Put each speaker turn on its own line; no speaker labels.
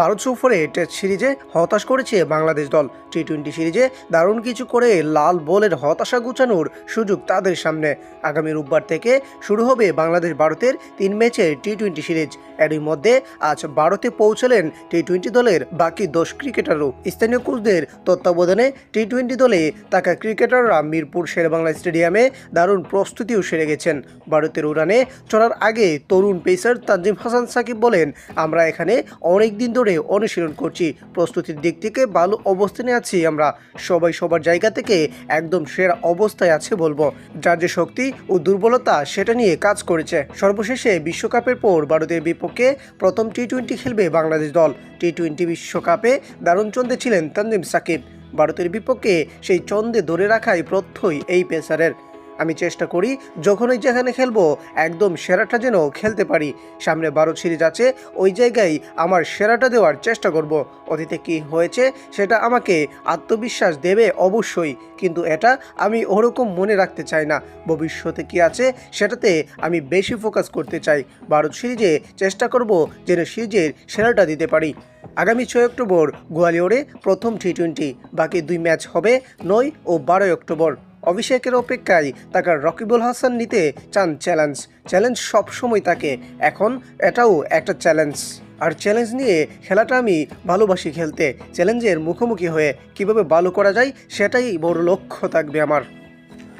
ভারত সফরে টেস্ট সিরিজে হতাশ করেছে বাংলাদেশ দল। টি টোয়েন্টি সিরিজে দারুণ কিছু করে লাল বলের হতাশা গুছানোর সুযোগ তাদের সামনে। আগামী রোববার থেকে শুরু হবে বাংলাদেশ ভারতের তিন ম্যাচের টি টোয়েন্টি সিরিজ। এরই মধ্যে আজ ভারতে পৌঁছলেন টি টোয়েন্টি দলের বাকি দশ ক্রিকেটারও। স্থানীয় কোচদের তত্ত্বাবধানে টি টোয়েন্টি দলে থাকা ক্রিকেটাররা মিরপুর শেরবাংলা স্টেডিয়ামে দারুণ প্রস্তুতিও সেরে গেছেন। ভারতের উড়ানে চড়ার আগে তরুণ পেসার তাজিম হাসান সাকিব বলেন, আমরা এখানে অনেক দিন ধরে অনুশীলন করছি। প্রস্তুতির দিক থেকে ভালো অবস্থানে আছি আমরা। সবাই সবার জায়গা থেকে একদম সেরা অবস্থায় আছে বলব। যার যে শক্তি ও দুর্বলতা সেটা নিয়ে কাজ করেছে। সর্বশেষে বিশ্বকাপের পর ভারতের বিপক্ষে প্রথম টি টোয়েন্টি খেলবে বাংলাদেশ দল। টি টোয়েন্টি বিশ্বকাপে দারুণ চন্দে ছিলেন তানজিম সাকিব। ভারতের বিপক্ষে সেই চন্দে ধরে রাখাই প্রত্যয় এই পেসারের। আমি চেষ্টা করি যখনই যেখানে খেলব, একদম সেরাটা যেন খেলতে পারি। সামনে ভারত সিরিজ আছে, ওই জায়গায় আমার সেরাটা দেওয়ার চেষ্টা করব। অতীতে কি হয়েছে সেটা আমাকে আত্মবিশ্বাস দেবে অবশ্যই, কিন্তু এটা আমি ওরকম মনে রাখতে চাই না। ভবিষ্যতে কি আছে সেটাতে আমি বেশি ফোকাস করতে চাই। ভারত সিরিজে চেষ্টা করব যেন সিরিজের সেরাটা দিতে পারি। আগামী ছয় অক্টোবর গোয়ালিয়রে প্রথম টি টোয়েন্টি বাকি দুই ম্যাচ হবে নয় ও বারোই অক্টোবর। অভিষেকের অপেক্ষায় তাকে রকিবুল হাসান নিতে চান চ্যালেঞ্জ। চ্যালেঞ্জ সবসময় তাকে। এখন এটাও একটা চ্যালেঞ্জ। আর চ্যালেঞ্জ নিয়ে খেলাটা আমি ভালোবাসি খেলতে। চ্যালেঞ্জের মুখোমুখি হয়ে কীভাবে ভালো করা যায় সেটাই বড় লক্ষ্য থাকবে আমার।